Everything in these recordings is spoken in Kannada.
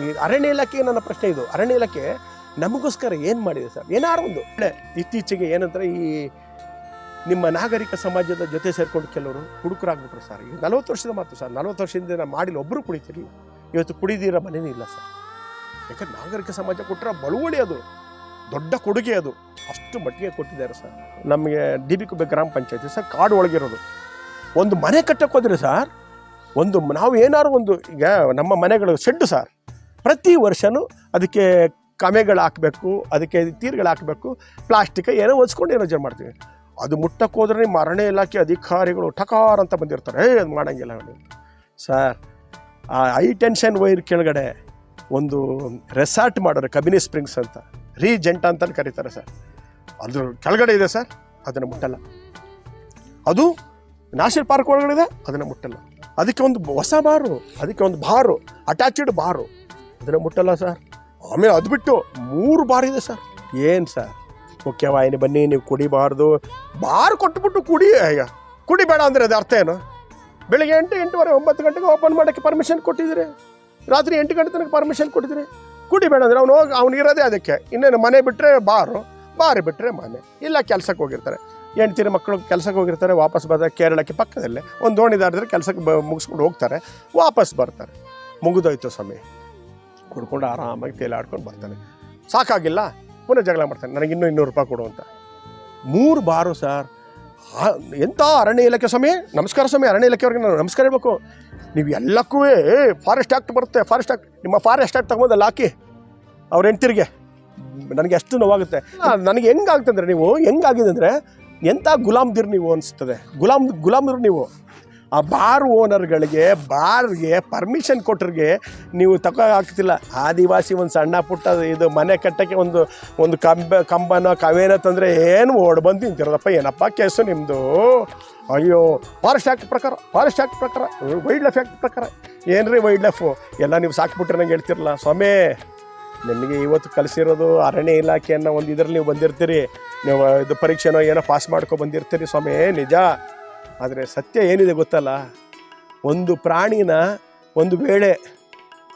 ಈ ಅರಣ್ಯ ಇಲಾಖೆ ನನ್ನ ಪ್ರಶ್ನೆ ಇದು. ಅರಣ್ಯ ಇಲಾಖೆ ನಮಗೋಸ್ಕರ ಏನು ಮಾಡಿದೆ ಸರ್? ಏನಾರು ಒಂದು. ಇತ್ತೀಚೆಗೆ ಏನಂದ್ರೆ ಈ ನಿಮ್ಮ ನಾಗರಿಕ ಸಮಾಜದ ಜೊತೆ ಸೇರಿಕೊಂಡು ಕೆಲವರು ಹುಡುಕರಾಗ್ಬಿಟ್ರು ಸರ್. ಈಗ ನಲವತ್ತು ವರ್ಷದ ಮಾತು ಸರ್. ನಲವತ್ತು ವರ್ಷದಿಂದ ನಾನು ಮಾಡಿಲ್ಲ. ಒಬ್ಬರು ಕುಡಿತೀರಿ. ಇವತ್ತು ಕುಡಿದಿರೋ ಮನೇನೂ ಇಲ್ಲ ಸರ್. ಯಾಕಂದ್ರೆ ನಾಗರಿಕ ಸಮಾಜ ಕೊಟ್ಟರೆ ಬಳುವಳಿ ಅದು. ದೊಡ್ಡ ಕೊಡುಗೆ ಅದು. ಅಷ್ಟು ಮಟ್ಟಿಗೆ ಕೊಟ್ಟಿದ್ದಾರೆ ಸರ್. ನಮಗೆ ಡಿ ಬಿ ಕುಬ್ಬೆ ಗ್ರಾಮ ಪಂಚಾಯತಿ ಸರ್ ಕಾಡು ಒಳಗಿರೋದು. ಒಂದು ಮನೆ ಕಟ್ಟಕ್ಕೆ ಹೋದ್ರೆ ಸರ್, ಒಂದು ನಾವು ಏನಾದ್ರು ಒಂದು, ಈಗ ನಮ್ಮ ಮನೆಗಳು ಶೆಡ್ಡು ಸರ್. ಪ್ರತಿ ವರ್ಷವೂ ಅದಕ್ಕೆ ಕಮೆಗಳು ಹಾಕಬೇಕು, ಅದಕ್ಕೆ ತೀರ್ಗಳು ಹಾಕಬೇಕು ಪ್ಲಾಸ್ಟಿಕ್ ಏನೋ ಒದ್ಸ್ಕೊಂಡು ಏನೋ ಜನ ಮಾಡ್ತೀವಿ. ಅದು ಮುಟ್ಟಕ್ಕೆ ಹೋದ್ರೆ ನಿಮ್ಮ ಇಲಾಖೆ ಅಧಿಕಾರಿಗಳು ಟಕಾರ್ ಅಂತ ಬಂದಿರ್ತಾರೆ. ಏ ಅದು ಮಾಡೋಂಗಿಲ್ಲ ಸರ್ ಆ ಹೈ ಟೆನ್ಷನ್ ವೈರ್ ಕೆಳಗಡೆ ಒಂದು ರೆಸಾರ್ಟ್ ಮಾಡೋರು, ಕಬಿನಿ ಸ್ಪ್ರಿಂಗ್ಸ್ ಅಂತ. ರೀಜೆಂಟ್ ಅಂತ ಕರೀತಾರೆ ಸರ್ ಅದ್ರ ಕೆಳಗಡೆ ಇದೆ ಸರ್ ಅದನ್ನು ಮುಟ್ಟಲ್ಲ. ಅದು ನ್ಯಾಷನಲ್ ಪಾರ್ಕ್ ಒಳಗಡೆ ಇದೆ, ಅದನ್ನು ಮುಟ್ಟಲ್ಲ. ಅದಕ್ಕೆ ಒಂದು ಹೊಸ ಬಾರು, ಅದಕ್ಕೆ ಒಂದು ಬಾರು ಅಟ್ಯಾಚ್ಡ್ ಬಾರು. ಅದನ್ನು ಮುಟ್ಟಲ್ಲ ಸರ್ ಆಮೇಲೆ ಅದು ಬಿಟ್ಟು ಮೂರು ಬಾರ್ ಇದೆ ಸರ್ ಏನು ಸರ್ ಮುಖ್ಯವಾಹಿನಿ ಬನ್ನಿ, ನೀವು ಕುಡಿಬಾರ್ದು. ಬಾರ್ ಕೊಟ್ಬಿಟ್ಟು ಕುಡಿ ಈಗ ಕುಡಿಬೇಡ ಅಂದರೆ ಅದು ಅರ್ಥ ಏನು? ಬೆಳಿಗ್ಗೆ ಎಂಟು, ಎಂಟುವರೆ, ಒಂಬತ್ತು ಗಂಟೆಗೆ ಓಪನ್ ಮಾಡೋಕ್ಕೆ ಪರ್ಮಿಷನ್ ಕೊಟ್ಟಿದ್ದೀರಿ. ರಾತ್ರಿ ಎಂಟು ಗಂಟೆ ತನಕ ಪರ್ಮಿಷನ್ ಕೊಟ್ಟಿದ್ದೀರಿ. ಕುಡಿಬೇಡ ಅಂದರೆ ಅವ್ನು ಹೋಗಿ ಅವ್ನಿಗಿರೋದೇ ಅದಕ್ಕೆ. ಇನ್ನೇನು ಮನೆ ಬಿಟ್ಟರೆ ಬಾರು, ಬಾರಿ ಬಿಟ್ಟರೆ ಮನೆ. ಇಲ್ಲ ಕೆಲಸಕ್ಕೆ ಹೋಗಿರ್ತಾರೆ. ಹೆಂಡ್ತಿರ ಮಕ್ಕಳು ಕೆಲಸಕ್ಕೆ ಹೋಗಿರ್ತಾರೆ, ವಾಪಸ್ ಬರ್ತಾರೆ, ಕೇರಳಕ್ಕೆ ಪಕ್ಕದಲ್ಲೇ. ಒಂದು ದೋಣಿದಾರಿದ್ರೆ ಕೆಲಸಕ್ಕೆ ಬ, ಮುಗಿಸ್ಕೊಂಡು ಹೋಗ್ತಾರೆ, ವಾಪಸ್ ಬರ್ತಾರೆ. ಮುಗಿದೋಯ್ತು ಸ್ವಾಮಿ. ಕುಡ್ಕೊಂಡು ಆರಾಮಾಗಿ ತೇಲಾಡ್ಕೊಂಡು ಬರ್ತಾನೆ. ಸಾಕಾಗಿಲ್ಲ, ಪುನಃ ಜಗಳ ಮಾಡ್ತಾನೆ. ನನಗೆ ಇನ್ನೂ ಇನ್ನೂರು ರೂಪಾಯಿ ಕೊಡು ಅಂತ. ಮೂರು ಬಾರು ಸರ್ ಎಂಥ ಅರಣ್ಯ ಇಲಾಖೆ ಸ್ವಾಮಿ? ನಮಸ್ಕಾರ ಸ್ವಾಮಿ, ಅರಣ್ಯ ಇಲಾಖೆಯವ್ರಿಗೆ ನಾನು ನಮಸ್ಕಾರ ಹೇಳ್ಬೇಕು. ನೀವು ಎಲ್ಲಕ್ಕೂ ಫಾರೆಸ್ಟ್ ಆ್ಯಕ್ಟ್ ಬರುತ್ತೆ ಫಾರೆಸ್ಟ್ ಆ್ಯಕ್ಟ್ ನಿಮ್ಮ ಫಾರೆಸ್ಟ್ ಆ್ಯಕ್ಟ್ ತಗೊಂಬಂದಲ್ಲಿ ಹಾಕಿ. ಅವ್ರ ಹೆಂಡ್ತಿರಿಗೆ. ನನಗೆ ಅಷ್ಟು ನೋವಾಗುತ್ತೆ. ನನಗೆ ಹೆಂಗಾಗ್ತಂದ್ರೆ ನೀವು ಹೆಂಗಾಗಿದೆ ಅಂದರೆ ಎಂಥ ಗುಲಾಮ್ದಿರು ನೀವು ಅನಿಸ್ತದೆ. ಗುಲಾಮ್, ಗುಲಾಮ್ದಿರ್ ನೀವು. ಆ ಬಾರ್ ಓನರ್ಗಳಿಗೆ, ಬಾರ್ಗೆ ಪರ್ಮಿಷನ್ ಕೊಟ್ಟರಿಗೆ ನೀವು ತಗೋ ಆಗ್ತಿಲ್ಲ ಆದಿವಾಸಿ ಒಂದು ಸಣ್ಣ ಪುಟ್ಟ ಇದು ಮನೆ ಕಟ್ಟಕ್ಕೆ ಒಂದು ಒಂದು ಕಂಬ, ಕಂಬನೋ ಕವೇನೋ ತಂದರೆ ಏನು ಓಡ್ ಬಂದು ನಿಂತಿರೋದಪ್ಪ, ಏನಪ್ಪ ಕೇಸು ನಿಮ್ಮದು ಅಯ್ಯೋ ಫಾರೆಸ್ಟ್ ಆ್ಯಕ್ಟ್ ಪ್ರಕಾರ ಫಾರೆಸ್ಟ್ ಆ್ಯಕ್ಟ್ ಪ್ರಕಾರ ವೈಲ್ಡ್ ಲೈಫ್ ಆ್ಯಕ್ಟ್ ಪ್ರಕಾರ. ಏನ್ರಿ ವೈಲ್ಡ್ ಲೈಫು ಎಲ್ಲ ನೀವು ಸಾಕ್ಬಿಟ್ರೆ ನಂಗೆ ಹೇಳ್ತಿರಲ್ಲ ಸ್ವಾಮಿ, ನಿಮಗೆ ಇವತ್ತು ಕಲಿಸಿರೋದು ಅರಣ್ಯ ಇಲಾಖೆ ಅನ್ನೋ ಒಂದು ಇದರಲ್ಲಿ ನೀವು ಬಂದಿರ್ತೀರಿ. ನೀವು ಇದು ಪರೀಕ್ಷೆನೋ ಏನೋ ಪಾಸ್ ಮಾಡ್ಕೊ ಬಂದಿರ್ತೀರಿ ಸ್ವಾಮಿ, ನಿಜ. ಆದರೆ ಸತ್ಯ ಏನಿದೆ ಗೊತ್ತಲ್ಲ? ಒಂದು ಪ್ರಾಣಿನ ಒಂದು ವೇಳೆ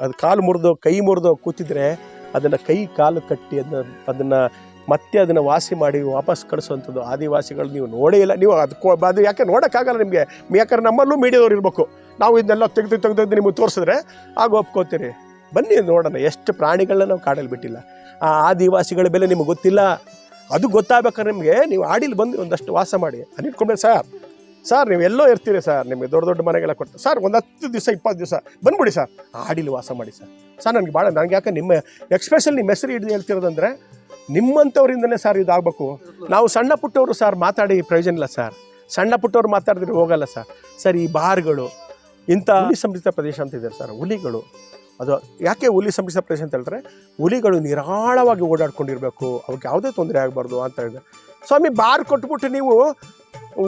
ಅದು ಕಾಲು ಮುರಿದು, ಕೈ ಮುರಿದು ಕೂತಿದ್ರೆ ಅದನ್ನು ಕೈ, ಕಾಲು ಕಟ್ಟಿ ಅದನ್ನ, ಅದನ್ನು ಮತ್ತೆ ಅದನ್ನು ವಾಸಿ ಮಾಡಿ ವಾಪಸ್ ಕಳಿಸುವಂಥದ್ದು. ಆದಿವಾಸಿಗಳು ನೀವು ನೋಡೇ ಇಲ್ಲ. ನೀವು ಅದು ಅದು ಯಾಕೆ ನೋಡೋಕ್ಕಾಗಲ್ಲ ನಿಮಗೆ? ಯಾಕಂದ್ರೆ ನಮ್ಮಲ್ಲೂ ಮೀಡಿಯಾದವ್ರು ಇರಬೇಕು. ನಾವು ಇದನ್ನೆಲ್ಲ ತೆಗೆದು ತೆಗೆದು ನಿಮಗೆ ತೋರಿಸಿದ್ರೆ ಆಗ ಒಪ್ಕೋತೀರಿ. ಬನ್ನಿ ನೋಡೋಣ, ಎಷ್ಟು ಪ್ರಾಣಿಗಳನ್ನ ನಾವು ಕಾಡಲ್ಲಿ ಬಿಟ್ಟಿಲ್ಲ. ಆ ಆದಿವಾಸಿಗಳ ಬೆಲೆ ನಿಮಗೆ ಗೊತ್ತಿಲ್ಲ. ಅದು ಗೊತ್ತಾಗಬೇಕಾದ್ರೆ ನಿಮಗೆ ನೀವು ಆಡಿಲಿ ಬಂದು ಒಂದಷ್ಟು ವಾಸ ಮಾಡಿ. ಅನಿಟ್ಕೊಂಡ್ರೆ ಸರ್. ಸರ್ ನೀವು ಎಲ್ಲೋ ಇರ್ತೀರಿ ಸರ್ ನಿಮಗೆ ದೊಡ್ಡ ದೊಡ್ಡ ಮನೆಗೆಲ್ಲ ಕೊಟ್ಟು ಸರ್ ಒಂದು ಹತ್ತು ದಿವಸ, ಇಪ್ಪತ್ತು ದಿವಸ ಬಂದ್ಬಿಡಿ ಸರ್ ಆಡಿಲಿ ವಾಸ ಮಾಡಿ ಸರ್ ಸರ್ ನನಗೆ ಭಾಳ ನನಗೆ ಯಾಕೆ ನಿಮ್ಮ ಎಕ್ಸ್ಪೆಷಲ್ ನಿಮ್ಮ ಹೆಸರು ಹಿಡಿದು ಹೇಳ್ತಿರೋದಂದ್ರೆ ನಿಮ್ಮಂಥವರಿಂದಲೇ ಸರ್ ಇದಾಗಬೇಕು. ನಾವು ಸಣ್ಣ ಪುಟ್ಟವರು ಸರ್ ಮಾತಾಡಿ ಪ್ರಯೋಜನ ಇಲ್ಲ ಸರ್ ಸಣ್ಣ ಪುಟ್ಟವ್ರು ಮಾತಾಡಿದ್ರೆ ಹೋಗಲ್ಲ ಸರ್ ಸರ್ ಈ ಬಾರ್ಗಳು, ಇಂಥ ಹುಲಿ ಸಂರಕ್ಷಿತ ಪ್ರದೇಶ ಅಂತ ಇದ್ದಾರೆ ಸರ್ ಹುಲಿಗಳು, ಅದು ಯಾಕೆ ಹುಲಿ ಸಂರಕ್ಷಿತ ಪ್ರದೇಶ ಅಂತ ಹೇಳಿದ್ರೆ, ಹುಲಿಗಳು ನಿರಾಳವಾಗಿ ಓಡಾಡ್ಕೊಂಡಿರಬೇಕು. ಅವಕ್ಕೆ ಯಾವುದೇ ತೊಂದರೆ ಆಗಬಾರ್ದು ಅಂತ ಹೇಳಿದೆ ಸ್ವಾಮಿ, ಬಾರ್ ಕೊಟ್ಬಿಟ್ಟು ನೀವು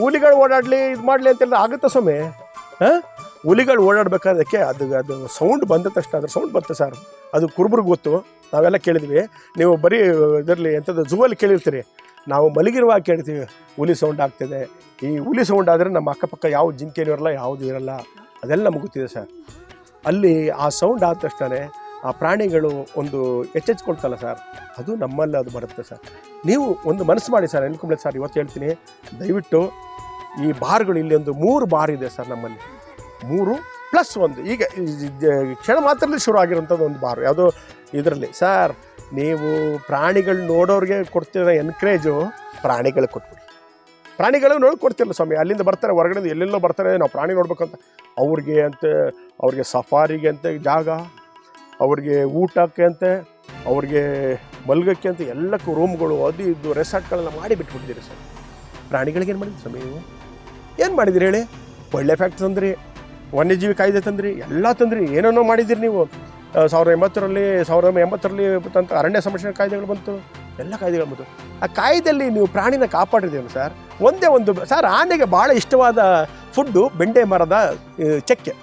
ಹುಲಿಗಳು ಓಡಾಡಲಿ, ಇದು ಮಾಡಲಿ ಅಂತ ಹೇಳಿದ್ರೆ ಆಗುತ್ತಾ ಸ್ವಾಮಿ? ಹಾಂ? ಹುಲಿಗಳು ಓಡಾಡ್ಬೇಕಾದಕ್ಕೆ ಅದು ಅದು ಸೌಂಡ್ ಬಂದ ತಕ್ಷಣ, ಅದ್ರ ಸೌಂಡ್ ಬರುತ್ತೆ ಸರ್ ಅದು ಕುರುಬ್ರಿಗೆ ಗೊತ್ತು. ನಾವೆಲ್ಲ ಕೇಳಿದ್ವಿ. ನೀವು ಬರೀ ಇದರಲ್ಲಿ ಎಂಥದ್ದು ಝೂವಲ್ಲಿ ಕೇಳಿರ್ತೀರಿ. ನಾವು ಮಲಗಿರುವಾಗ ಕೇಳ್ತೀವಿ, ಹುಲಿ ಸೌಂಡ್ ಆಗ್ತಿದೆ. ಈ ಹುಲಿ ಸೌಂಡ್ ಆದರೆ ನಮ್ಮ ಅಕ್ಕಪಕ್ಕ ಯಾವ ಜಿಂಕೆನೂ ಇರಲ್ಲ, ಯಾವುದು ಇರಲ್ಲ. ಅದೆಲ್ಲ ನಮಗೆ ಗೊತ್ತಿದೆ ಸರ್ ಅಲ್ಲಿ ಆ ಸೌಂಡ್ ಆದ ತಕ್ಷಣ ಆ ಪ್ರಾಣಿಗಳು ಒಂದು ಎಚ್ಚೆಚ್ಕೊಳ್ತಲ್ಲ ಸರ್? ಅದು ನಮ್ಮಲ್ಲಿ ಅದು ಬರುತ್ತೆ ಸರ್. ನೀವು ಒಂದು ಮನಸ್ಸು ಮಾಡಿ ಸರ್ ಅನ್ಕೊಂಡ್ರೆ ಸರ್ ಇವತ್ತು ಹೇಳ್ತೀನಿ. ದಯವಿಟ್ಟು ಈ ಬಾರ್ಗಳು ಇಲ್ಲಿ ಒಂದು ಮೂರು ಬಾರ್ ಇದೆ ಸರ್ ನಮ್ಮಲ್ಲಿ. ಮೂರು ಪ್ಲಸ್ ಒಂದು. ಈಗ ಕ್ಷಣ ಮಾತ್ರದಲ್ಲಿ ಶುರು ಆಗಿರೋಂಥದ್ದು ಒಂದು ಬಾರ್. ಯಾವುದು ಇದರಲ್ಲಿ. ಸರ್, ನೀವು ಪ್ರಾಣಿಗಳು ನೋಡೋರಿಗೆ ಕೊಡ್ತಿರೋ ಎನ್ಕರೇಜು ಪ್ರಾಣಿಗಳಿಗೆ ಕೊಟ್ಬಿಡಿ. ಪ್ರಾಣಿಗಳು ನೋಡಿ ಕೊಡ್ತಿರಲ್ಲ ಸ್ವಾಮಿ. ಅಲ್ಲಿಂದ ಬರ್ತಾರೆ ಹೊರಗಡೆ ಎಲ್ಲೆಲ್ಲೋ ಬರ್ತಾರೆ, ನಾವು ಪ್ರಾಣಿ ನೋಡ್ಬೇಕಂತ. ಅವ್ರಿಗೆ ಅಂತ, ಅವ್ರಿಗೆ ಸಫಾರಿಗೆ ಅಂತ ಜಾಗ. ಅವ್ರಿಗೆ ಊಟಕ್ಕೆ ಅಂತೆ, ಅವ್ರಿಗೆ ಮಲ್ಗಕ್ಕೆ ಅಂತ ಎಲ್ಲಕ್ಕೂ ರೂಮ್ಗಳು ಅದು ಇದು ರೆಸಾರ್ಟ್ಗಳನ್ನ ಮಾಡಿ ಬಿಟ್ಬಿಟ್ಟಿದ್ದೀರಿ ಸರ್. ಪ್ರಾಣಿಗಳಿಗೆ ಏನು ಮಾಡಿದ್ರಿ ಸಮಯ ನೀವು? ಏನು ಮಾಡಿದಿರಿ ಹೇಳಿ? ಒಳ್ಳೆ ಫ್ಯಾಕ್ಟ್ ತಂದ್ರಿ, ವನ್ಯಜೀವಿ ಕಾಯ್ದೆ ತಂದ್ರಿ, ಎಲ್ಲ ತಂದ್ರಿ, ಏನೇನೋ ಮಾಡಿದ್ದೀರಿ ನೀವು? ಸಾವಿರದ ಎಂಬತ್ತರಲ್ಲಿ ಸಾವಿರದ ಎಂಬತ್ತರಲ್ಲಿ ತಂತ ಅರಣ್ಯ ಸಂರಕ್ಷಣೆ ಕಾಯ್ದೆಗಳು ಬಂತು, ಎಲ್ಲ ಕಾಯ್ದೆಗಳು ಬಂತು. ಆ ಕಾಯ್ದೆಯಲ್ಲಿ ನೀವು ಪ್ರಾಣಿನ ಕಾಪಾಡಿದ್ದೀರಿ ಸರ್ ಒಂದೇ ಒಂದು ಸರ್ ಆನೆಗೆ ಭಾಳ ಇಷ್ಟವಾದ ಫುಡ್ಡು ಬೆಂಡೆ ಮರದ ಚಕ್ಕೆ.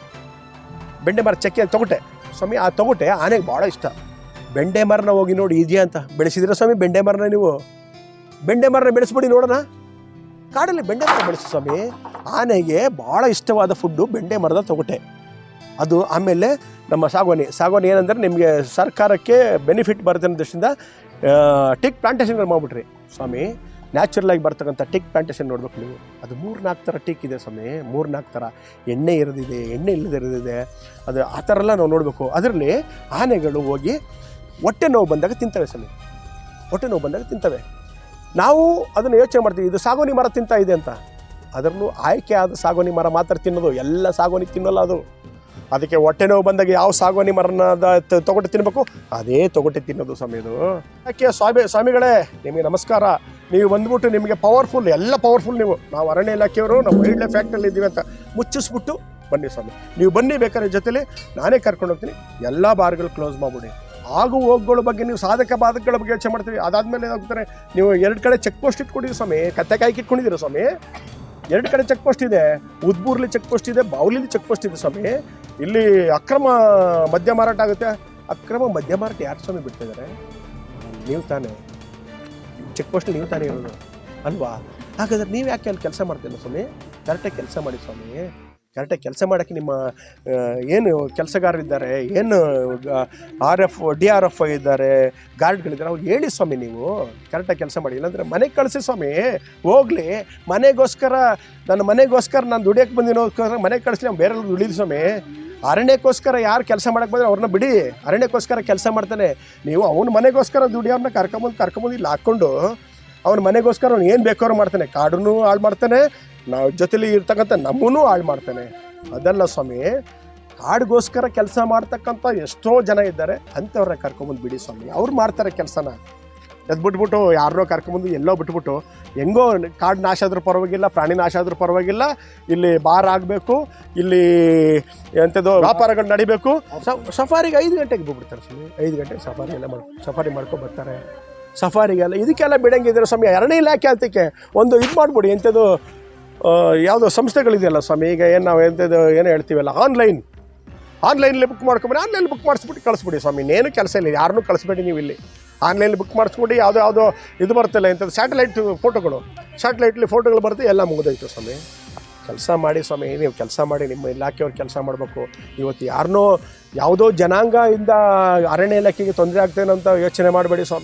ಬೆಂಡೆ ಮರದ ಚಕ್ಕೆ ತೊಗೊಟೆ. ಸ್ವಾಮಿ, ಆ ತೊಗೊಟೆ ಆನೆಗೆ ಭಾಳ ಇಷ್ಟ. ಬೆಂಡೆ ಮರನ ಹೋಗಿ ನೋಡಿ ಇದೆಯಾ ಅಂತ. ಬೆಳೆಸಿದಿರ ಸ್ವಾಮಿ ಬೆಂಡೆ ಮರನ ನೀವು? ಬೆಂಡೆ ಮರನ ಬೆಳೆಸ್ಬಿಡಿ ನೋಡೋಣ. ಕಾಡಲ್ಲಿ ಬೆಂಡೆ ಮರ ಬೆಳೆಸಿ ಸ್ವಾಮಿ. ಆನೆಗೆ ಭಾಳ ಇಷ್ಟವಾದ ಫುಡ್ಡು ಬೆಂಡೆ ಮರದ ತೊಗೊಟೆ ಅದು ಆಮೇಲೆ ನಮ್ಮ ಸಾಗುವಾನಿ. ಸಾಗುವಾನಿ ಏನಂದರೆ ನಿಮಗೆ ಸರ್ಕಾರಕ್ಕೆ ಬೆನಿಫಿಟ್ ಬರುತ್ತೆ ಅನ್ನೋ ದೃಷ್ಟಿಯಿಂದ ಟಿಕ್ ಪ್ಲಾಂಟೇಷನ್ಗಳು ಮಾಡಿಬಿಟ್ರಿ ಸ್ವಾಮಿ. ನ್ಯಾಚುರಲ್ ಆಗಿ ಬರ್ತಕ್ಕಂಥ ಟಿಕ್ ಪ್ಲಾಂಟೇಷನ್ ನೋಡ್ಬೇಕು ನೀವು. ಅದು ಮೂರು ನಾಲ್ಕು ಥರ ಟಿಕ್ ಇದೆ ಸ್ವಾಮಿ ಮೂರು ನಾಲ್ಕು ಥರ ಎಣ್ಣೆ ಇರೋದಿದೆ, ಎಣ್ಣೆ ಇಲ್ಲದೆ ಅದು ಆ ಥರ ಎಲ್ಲ ನಾವು ನೋಡಬೇಕು. ಅದರಲ್ಲಿ ಆನೆಗಳು ಹೋಗಿ ಹೊಟ್ಟೆ ನೋವು ಬಂದಾಗ ತಿಂತವೆ ಸ್ವಾಮಿ. ಹೊಟ್ಟೆ ನೋವು ಬಂದಾಗ ತಿಂತವೆ. ನಾವು ಅದನ್ನು ಯೋಚನೆ ಮಾಡ್ತೀವಿ, ಇದು ಸಾಗೋನಿ ಮರ ತಿಂತಾ ಇದೆ ಅಂತ. ಅದರಲ್ಲೂ ಆಯ್ಕೆ ಆದ ಸಾಗೋನಿ ಮರ ಮಾತ್ರ ತಿನ್ನೋದು. ಎಲ್ಲ ಸಾಗೋನಿ ತಿನ್ನಲ್ಲ ಅದು. ಅದಕ್ಕೆ ಹೊಟ್ಟೆ ನೋವು ಬಂದಾಗ ಯಾವ ಸಾಗೋನಿ ಮರನ ತೊಗೊಟ್ಟು ತಿನ್ನಬೇಕು ಅದೇ ತೊಗೊಟ್ಟು ತಿನ್ನೋದು ಸ್ವಾಮಿ ಅದು ಯಾಕೆ ಸ್ವಾಮಿ, ಸ್ವಾಮಿಗಳೇ, ನಿಮಗೆ ನಮಸ್ಕಾರ. ನೀವು ಬಂದ್ಬಿಟ್ಟು ನಿಮಗೆ ಪವರ್ಫುಲ್ ಎಲ್ಲ ಪವರ್ಫುಲ್ ನೀವು. ನಾವು ಅರಣ್ಯ ಇಲಾಖೆಯವರು, ನಾವು ವೈಲ್ಡ್ ಲೈಫ್ ಇದ್ದೀವಿ ಅಂತ ಮುಚ್ಚಿಸ್ಬಿಟ್ಟು ಬನ್ನಿ ಸ್ವಾಮಿ. ನೀವು ಬನ್ನಿ ಬೇಕಾದ್ರೆ ಜೊತೆಲಿ, ನಾನೇ ಕರ್ಕೊಂಡು ಹೋಗ್ತೀನಿ. ಎಲ್ಲ ಬಾರ್ಗಳು ಕ್ಲೋಸ್ ಮಾಡ್ಬಿಡಿ. ಆಗು ಹೋಗ್ಗಳ ಬಗ್ಗೆ ನೀವು ಸಾಧಕ ಬಾಧಕಗಳ ಬಗ್ಗೆ ಯೋಚನೆ ಮಾಡ್ತೀವಿ ಅದಾದಮೇಲೆ ಏನಾಗ್ತಾರೆ ನೀವು ಎರಡು ಕಡೆ ಚೆಕ್ ಪೋಸ್ಟ್ ಇಟ್ಕೊಂಡಿದ್ದೀರಿ ಸ್ವಾಮಿ. ಕತ್ತೆ ಕತ್ತೆಕಾಯಿ ಇಟ್ಕೊಂಡಿದ್ದೀರಾ ಸ್ವಾಮಿ? ಎರಡು ಕಡೆ ಚೆಕ್ ಪೋಸ್ಟ್ ಇದೆ. ಉದ್ಬೂರ್ಲಿ ಚೆಕ್ ಪೋಸ್ಟ್ ಇದೆ, ಬಾವ್ಲಿಲಿ ಚೆಕ್ ಪೋಸ್ಟ್ ಇದೆ ಸ್ವಾಮಿ. ಇಲ್ಲಿ ಅಕ್ರಮ ಮದ್ಯ ಮಾರಾಟ ಆಗುತ್ತೆ. ಅಕ್ರಮ ಮದ್ಯ ಮಾರಾಟ ಯಾರು ಸ್ವಾಮಿ ಬಿಡ್ತಿದ್ದಾರೆ ನೀವು ತಾನೇ. ಚೆಕ್ ಪೋಸ್ಟ್ ನೀವು ತಾನೇ ಇರೋದು ಅಲ್ವಾ? ಹಾಗಾದ್ರೆ ನೀವು ಯಾಕೆ ಅಲ್ಲಿ ಕೆಲಸ ಮಾಡ್ತಿಲ್ಲ ಸ್ವಾಮಿ? ಕರೆಕ್ಟಾಗಿ ಕೆಲಸ ಮಾಡಿ ಸ್ವಾಮಿ. ಕರೆಕ್ಟಾಗಿ ಕೆಲಸ ಮಾಡೋಕ್ಕೆ ನಿಮ್ಮ ಏನು ಕೆಲಸಗಾರರಿದ್ದಾರೆ, ಏನು R F, D R F ಇದ್ದಾರೆ, ಗಾರ್ಡ್ಗಳಿದ್ದಾರೆ, ಅವ್ರು ಹೇಳಿ ಸ್ವಾಮಿ ನೀವು ಕರೆಕ್ಟಾಗಿ ಕೆಲಸ ಮಾಡಿ. ಇಲ್ಲಾಂದರೆ ಮನೆಗೆ ಕಳಿಸಿ ಸ್ವಾಮಿ, ಹೋಗಲಿ. ಮನೆಗೋಸ್ಕರ, ನನ್ನ ಮನೆಗೋಸ್ಕರ ನಾನು ದುಡಿಯೋಕ್ಕೆ ಬಂದಿನೋಸ್ಕರ ಮನೆಗೆ ಕಳಿಸಿ ನಾವು ಬೇರೆ ದುಡಿದು ಸ್ವಾಮಿ. ಅರಣ್ಯಕ್ಕೋಸ್ಕರ ಯಾರು ಕೆಲಸ ಮಾಡೋಕ್ಕೆ ಬಂದರೆ ಅವ್ರನ್ನ ಬಿಡಿ. ಅರಣ್ಯಕ್ಕೋಸ್ಕರ ಕೆಲಸ ಮಾಡ್ತಾನೆ. ನೀವು ಅವನ ಮನೆಗೋಸ್ಕರ ದುಡಿಯೋರ್ನ ಕರ್ಕೊಂಬಂದು ಕರ್ಕೊಂಬಂದು ಇಲ್ಲಿ ಹಾಕ್ಕೊಂಡು, ಅವನ ಮನೆಗೋಸ್ಕರ ಅವ್ನು ಏನು ಬೇಕಾದ್ರೂ ಮಾಡ್ತಾನೆ. ಕಾಡನ್ನು ಹಾಳು ಮಾಡ್ತಾನೆ ನಾವು ಜೊತೆಲಿ ಇರ್ತಕ್ಕಂಥ ನಮ್ಮನ್ನು ಹಾಳು ಮಾಡ್ತಾನೆ. ಅದಲ್ಲ ಸ್ವಾಮಿ, ಕಾಡಿಗೋಸ್ಕರ ಕೆಲಸ ಮಾಡ್ತಕ್ಕಂಥ ಎಷ್ಟೋ ಜನ ಇದ್ದಾರೆ. ಅಂಥವ್ರನ್ನ ಕರ್ಕೊಂಬಂದು ಬಿಡಿ ಸ್ವಾಮಿ. ಅವ್ರು ಮಾಡ್ತಾರೆ ಕೆಲಸನ. ಅದು ಬಿಟ್ಬಿಟ್ಟು ಯಾರನ್ನೋ ಕರ್ಕೊಂಬಂದು ಎಲ್ಲೋ ಬಿಟ್ಬಿಟ್ಟು ಹೆಂಗೋ ಕಾಡು ನಾಶ ಆದರೂ ಪರವಾಗಿಲ್ಲ, ಪ್ರಾಣಿ ನಾಶ ಆದರೂ ಪರವಾಗಿಲ್ಲ, ಇಲ್ಲಿ ಬಾರ್ ಆಗಬೇಕು, ಇಲ್ಲಿ ಎಂಥದ್ದು ವ್ಯಾಪಾರಗಳು ನಡಿಬೇಕು. ಸಫಾರಿಗೆ ಐದು ಗಂಟೆಗೆ ಬಿಟ್ಬಿಡ್ತಾರೆ ಸ್ವಾಮಿ. ಐದು ಗಂಟೆಗೆ ಸಫಾರಿ ಎಲ್ಲ ಮಾಡಿ, ಸಫಾರಿ ಮಾಡ್ಕೊಂಡು ಬರ್ತಾರೆ. ಸಫಾರಿಗೆಲ್ಲ ಇದಕ್ಕೆಲ್ಲ ಬಿಡಂಗಿದ್ರೆ ಸ್ವಾಮಿ, ಎರಡನೇ ಇಲಾಖೆ ಅಂತಕ್ಕೆ ಒಂದು ಇದು ಮಾಡ್ಬಿಡಿ ಎಂಥದ್ದು ಯಾವುದೋ ಸಂಸ್ಥೆಗಳಿದೆಯಲ್ಲ ಸ್ವಾಮಿ? ಈಗ ಏನು ನಾವು ಎಂಥದ್ದು ಏನು ಹೇಳ್ತೀವಲ್ಲ? ಆನ್ಲೈನ್ ಆನ್ಲೈನಲ್ಲಿ ಬುಕ್ ಮಾಡ್ಕೊಂಬಿಡಿ ಆನ್ಲೈನ್ ಬುಕ್ ಮಾಡಿಸ್ಬಿಟ್ಟು ಕಳಿಸ್ಬಿಡಿ ಸ್ವಾಮಿ. ಇನ್ನೇನು ಕೆಲಸ ಇಲ್ಲ. ಯಾರನ್ನೂ ಕಳಿಸ್ಬೇಡಿ ನೀವು ಇಲ್ಲಿ. ಆನ್ಲೈನಲ್ಲಿ ಬುಕ್ ಮಾಡಿಸ್ಕೊಂಡು ಯಾವುದೋ ಯಾವುದೋ ಇದು ಬರ್ತಲ್ಲ ಎಂಥದ್ದು ಸ್ಯಾಟಲೈಟ್ ಫೋಟೋಗಳು ಸ್ಯಾಟಲೈಟ್ಲಿ ಫೋಟೋಗಳು ಬರುತ್ತೆ, ಎಲ್ಲ ಮುಗಿದೋಯ್ತು ಸ್ವಾಮಿ. ಕೆಲಸ ಮಾಡಿ ಸ್ವಾಮಿ. ನೀವು ಕೆಲಸ ಮಾಡಿ, ನಿಮ್ಮ ಇಲಾಖೆಯವ್ರು ಕೆಲಸ ಮಾಡಬೇಕು. ಇವತ್ತು ಯಾರನ್ನೋ ಯಾವುದೋ ಜನಾಂಗದಿಂದ ಅರಣ್ಯ ಇಲಾಖೆಗೆ ತೊಂದರೆ ಆಗ್ತೇನೆ ಅಂತ ಯೋಚನೆ ಮಾಡಬೇಡಿ ಸ್ವಾಮಿ.